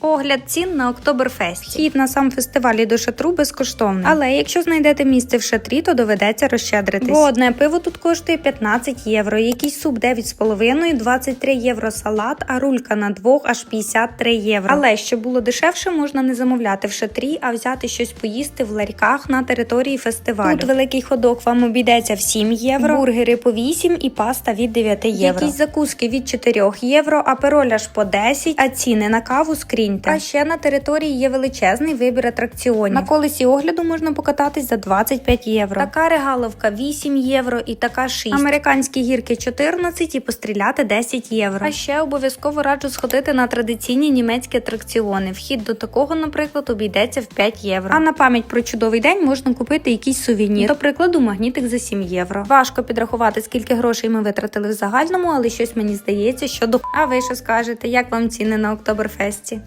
Огляд цін на Октоберфесті. Вхід на сам фестиваль і до шатру безкоштовний. Але якщо знайдете місце в шатрі, то доведеться розщедритись. Бо одне пиво тут коштує 15 євро, якийсь суп 9,5, 23 євро салат, а рулька на двох аж 53 євро. Але щоб було дешевше, можна не замовляти в шатрі, а взяти щось поїсти в ларьках на території фестивалю. Тут великий ходок вам обійдеться в 7 євро, бургери по 8 і паста від 9 євро. Якісь закуски від 4 євро, а аж по 10, а ціни на каву скріньте. А ще на території є величезний вибір атракціонів. На колесі огляду можна покататись за 25 євро. Така регаловка 8 євро і така 6. Американські гірки 14 і постріляти 10 євро. А ще обов'язково раджу сходити на традиційні німецькі атракціони. Вхід до такого, наприклад, обійдеться в 5 євро. А на пам'ять про чудовий день можна купити якийсь сувенір. До прикладу, магнітик за 7 євро. Важко підрахувати, скільки грошей ми витратили в загальному, але щось мені здається, що до. А ви що скажете? Як вам ціни на Октоберфесті?